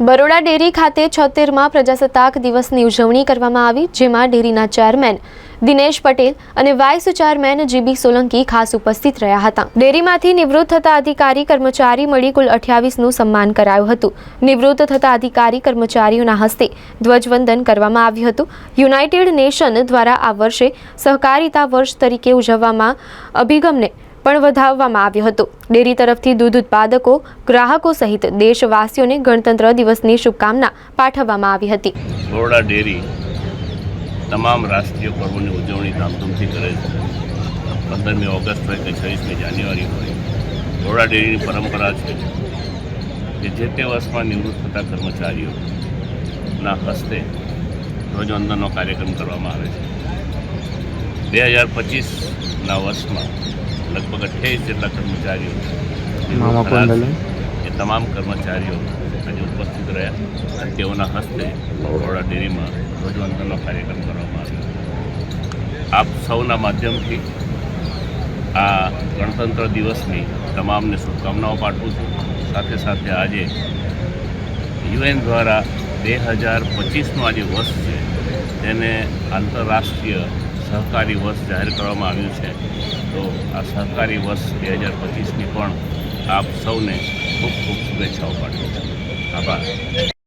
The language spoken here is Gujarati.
બરોડા ડેરી ખાતે છોતેરમાં પ્રજાસત્તાક દિવસની ઉજવણી કરવામાં આવી, જેમાં ડેરીના ચેરમેન દિનેશ પટેલ અને વાઇસ ચેરમેન જીબી સોલંકી ખાસ ઉપસ્થિત રહ્યા હતા. ડેરીમાંથી નિવૃત્ત થતા અધિકારી કર્મચારી મળી કુલ અઠ્યાવીસનું સન્માન કરાયું હતું. નિવૃત્ત થતા અધિકારી કર્મચારીઓના હસ્તે ધ્વજવંદન કરવામાં આવ્યું હતું. યુનાઇટેડ નેશન દ્વારા આ વર્ષે સહકારિતા વર્ષ તરીકે ઉજવવામાં અભિગમને પણ વધાવવામાં આવ્યો હતો. ડેરી તરફથી દૂધ ઉત્પાદકો, ગ્રાહકો સહિત દેશવાસીઓને ગણતંત્ર દિવસની શુભકામના પાઠવવામાં આવી હતી. બરોડા ડેરી તમામ રાષ્ટ્રીય પર્વોની ઉજવણી ધામધૂમથી કરે છે. પંદરમી ઓગસ્ટ હોય કે છવ્વીસમી જાન્યુઆરી હોય, બરોડા ડેરીની પરંપરા છે કે જે તે વર્ષમાં નિવૃત્ત થતા કર્મચારીઓના હસ્તે ધ્વજવંદનનો કાર્યક્રમ કરવામાં આવે છે. બે હજાર પચીસના વર્ષમાં લગભગ અઠ્યાવીસ જેટલા કર્મચારીઓ. એ તમામ કર્મચારીઓ આજે ઉપસ્થિત રહ્યા અને તેઓના હસ્તે બરોડા ડેરીમાં ધ્વજવંદનનો કાર્યક્રમ કરવામાં આવ્યો. આપ સૌના માધ્યમથી આ ગણતંત્ર દિવસની તમામને શુભકામનાઓ પાઠવું છું. સાથે સાથે આજે યુએન દ્વારા બે હજાર પચીસનું આજે વર્ષ છે. તેને આંતરરાષ્ટ્રીય સહકારી વર્ષ જાહેર કરવામાં આવ્યું છે. તો આ સહકારી વર્ષ બે હજાર પચીસની પણ આપ સૌને ખૂબ ખૂબ શુભેચ્છાઓ પાઠવું છું. આભાર.